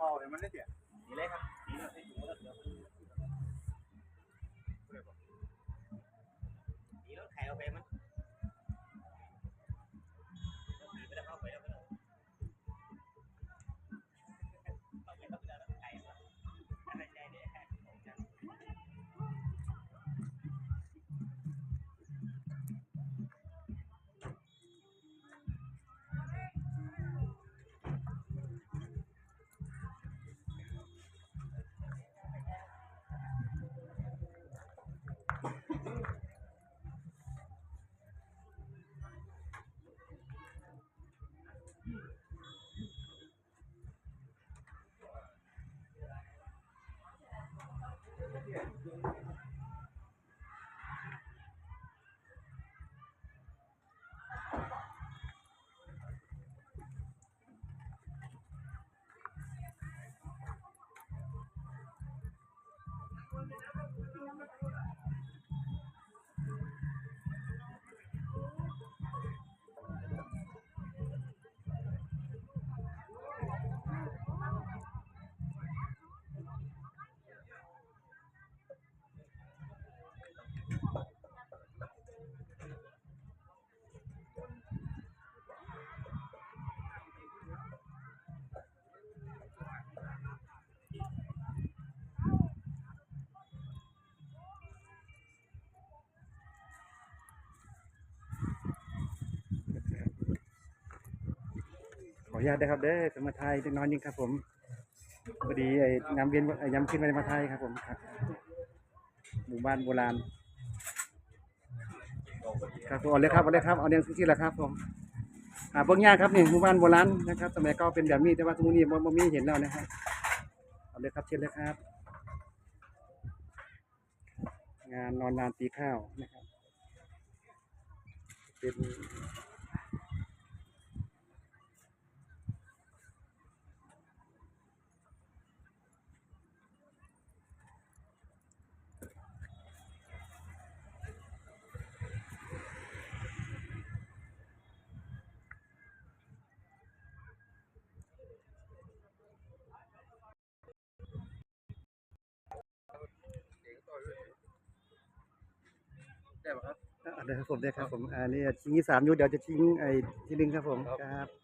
พอเห็นมันได้เสียนี่เลยครับนี่เลยที่อยู่รถเดียวนี่รถไข่เอาไปมั้ย ออนุญาตนะครับเด้อสมาไทยน้อยนึงครับผมพอดีไอ้น้ำเวียนไอ้ย้ำขึ้นมาในมาไทยครับผมครับหมู่บ้านโบราณครับผมเอาเลยครับเอาเลยครับเอาเรื่องที่ละครับผมอ่าเบื้องยากครับนี่หมู่บ้านโบราณนะครับสมัยก่าเป็นแบบนี้แต่ว่าทุกมื้อนี้บ่บ่มีเห็นแล้วนะครับเอาเลยครับเชิญเลยครับ งานนอนนานตีข้าวนะครับเป็น ได้ป่ะครับ อ่าได้ครับผมได้ครับผมอันนี้ชิงที่สามอยู่เดี๋ยวจะชิงไอ้ที่หนึ่งครับผมครับ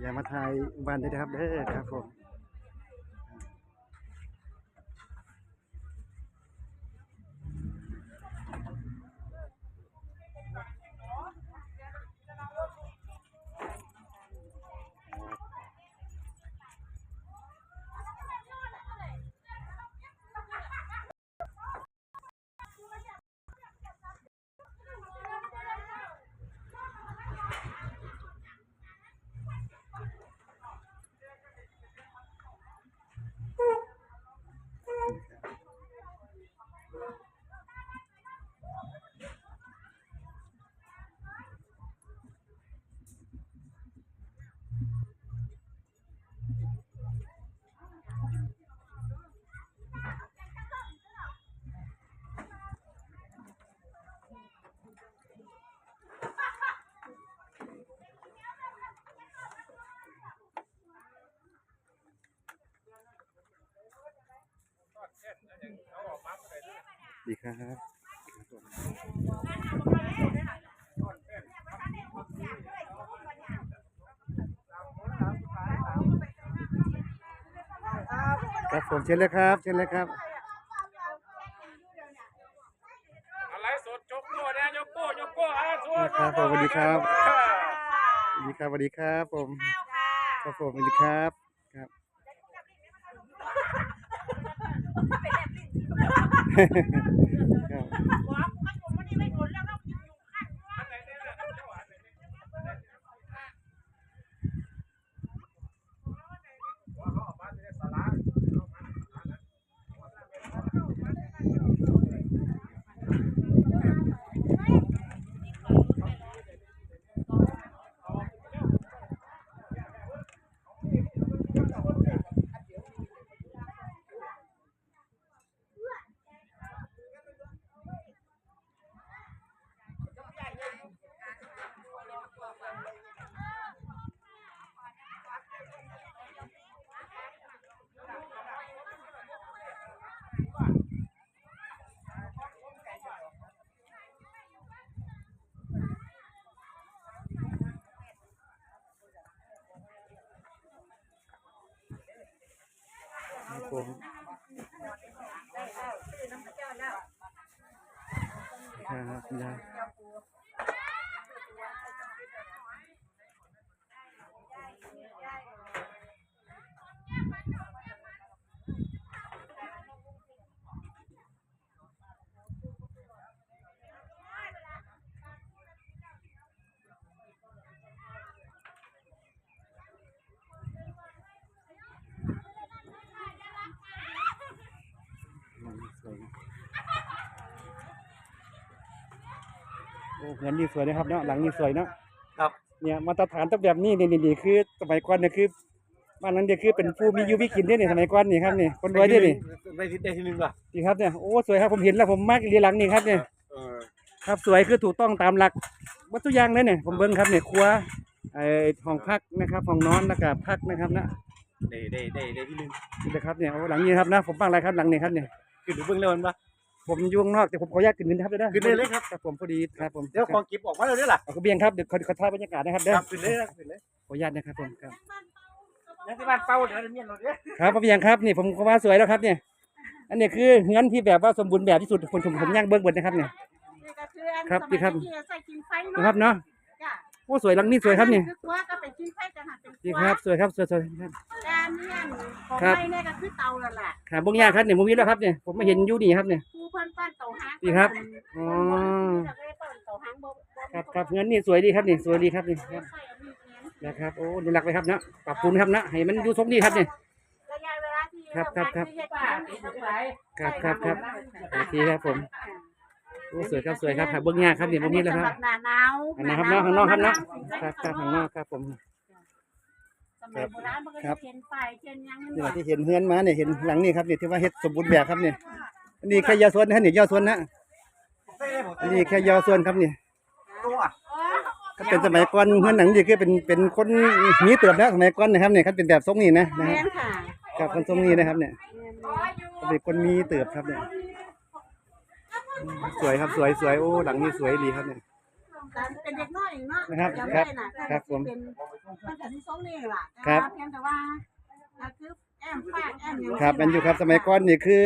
อย่ามาทายวันนด้วยนะครับเด้อครับผม ดีครับครับผมเชิญเลยครับเชิญเลยครับอะไรสดจกโก้เนี่ยยกโก้ยกโก้อะสวครับผมสวัสดีครับสวัสดีครับสวัสดีครับผมครับผมสวัสดีครับครับครับ 哈哈哈哈哈 ครับคุณยายสวย โอ้เงินนี่สวยนะครับเนาะหลังนี่สวยเนาะครับเนี่ยมาตรฐานต้องแบบนี้นี่นี่นี่คือสมัยก่อนเนี่ยคือบ้านนั้นเนี่ยคือเป็นผู้มีอยู่มีกินเนี่ยนี่สมัยก่อนนี่ครับนี่คนรวยเนี่ยนี่ได้ที่ได้ที่หนึ่งป่ะนี่ครับเนี่ยโอ้สวยครับผมเห็นแล้วผมมากเรียหลังนี่ครับเนี่ยเออครับสวยคือถูกต้องตามหลักวัตถุกอย่างเลยเนี่ยผมเบิ้งครับเนี่ยครัวไอ้ห้องพักนะครับห้องนอนแล้วก็พักนะครับนะได้ได้ได้ได้ที่หนึ่งนี่นะครับเนี่ยโอ้หลังนี้ครับนะผมบ้างอะไรครับหลังนี้ครับเนี่ยคือดูเบื้องเร็วมันป่ะ ผมอยุ่ข้างนอกแต่ผมขออนุญาตขึ้นนิดนะครับเด้อขึ้นได้เลยครับ ครับผมพอดีครับผมเดี๋ยวของเก็บออกมาแล้วเนี่ยล่ะเอากระเบียงครับเดี๋ยวขอขอถ่ายบรรยากาศนะครับเด้อครับขึ้นเลยนะขึ้นเลยขออนุญาตนะครับผมครับยังที่บ้านเป้าเดี๋ยวเมียนเราเนี่ยครับพระเบียงครับนี่ผมก็ว่าสวยแล้วครับเนี่ยอันนี้คือเงินที่แบบว่าสมบูรณ์แบบที่สุดคนผมผมย่างเบิ้งเบิดนะครับเนี่ย นี่ก็คืออันครับสมัยนี่ครับ ที่ใส่กินไฟนะครับเนาะจ้ะโอ้สวยหลังนี้สวยครับนี่อัคือกัวก็เป็นกินไฟจังหันเป็น นี่กัวครับสวยครับสวยสวยครับ แต่อันเนี่ยของครับไฟเนี่ยก็คือเตาแล้วล่ะครับบงยางครับเนี่ยผมมีแล้วครับเนี่ยผมมาเห็นอยู่นี่ครับเนี่ย ครูเพิ่นปั้นเตาหางนี่ครับเพิ่อ๋นอจะได้เปิ้นเตาหางบ่บ่ครับครับเงินนี่สวยดีครับนี่สวยดีครับนี่คเพิ่รับนใส่อันนี้เน้นนะครับโอ้ดูหลักไปครับเนาะปรับปรุงครับนะให้มันดูทรงดีครับเนี่ย ระยะเวลาที่ครับครับครับ เฮ็ดบ้านนี่ก็ไปครับครับครับโอเคครับผมโอ้สวยครับสวยครับครับเบิ้งยางครับเนี่ยผมมีแล้วครับสำหหน้าหนาวอันนะครับเนาะข้างนอกครับเนาะครับครับข้างนอกครับผม สมัยโบราณมันก็ครัจะบเห็นไฟเห็นหยังนี่แหละที่เห็นเฮือนมาเนี่ยเห็นหลังนี่ครับเนี่ยที่ว่าเฮ็ดสมบูรณ์แบบครับเนี่ยอันนี้แค่ยอส่วนนะเนี่ยยอส่วนนะอันนี้แค่ยอส่วนครับเนี่ยตัวอ๋อถ้าเป็นสมัยก่อนเฮือนหนังนี่คือเป็นเป็นคนหนีเติบนะสมัยก่อนนะครับเนี่ยครับเป็นแบบทรงนี้นะนะแม่ฮะนค่ะกับคนทรงนี้นะครับเนี่ยแม่นเป็นคนมีเติบครับเนี่ยอืมสวยครับสวยสวยโอ้หลังนี้สวยดีครับเนี่ย การเป็นเด็กน้อยเนาะนะครับจำครัได้บน่ะครับผมเป็นมันจะที่สองนี่ล่ะครับ เพียงแต่ว่าอ่าคือแอมฟาดแอมอย่างครับมันอยู่ครับสมัยก่อนนี่คือ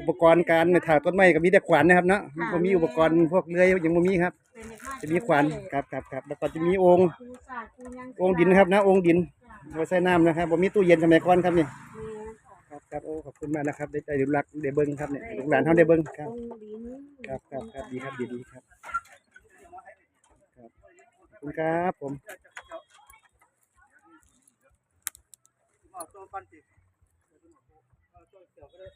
อุปกรณ์การถ่ายต้นไม้ก็มีแต่ขวานนะครับเนาะมันบ่มีอุปกรณ์พวกเลื่อยยังบ่มีครับ เป็นเด็กน้อยจะมีขวานครับครับครับแล้วก็จะมีโองค์ครูศาสตร์ครูยังโองค์ดินนะครับนะโองค์ดินไว้ใส่น้ำนะครับบ่มีตู้เย็นสมัยก่อนครับนี่เนี่ยค่ะครับครับโอ้ขอบคุณมากนะครับได้ได้ดูรักได้เบิ้งครับเนี่ยลูกหลานเขาได้เบิ้งครับ องค์ดิน ครับครับครับดีครับดีดีครับครับขอบ คุณครับผมตัวฟันติดตัวเกี่ยวก็ได้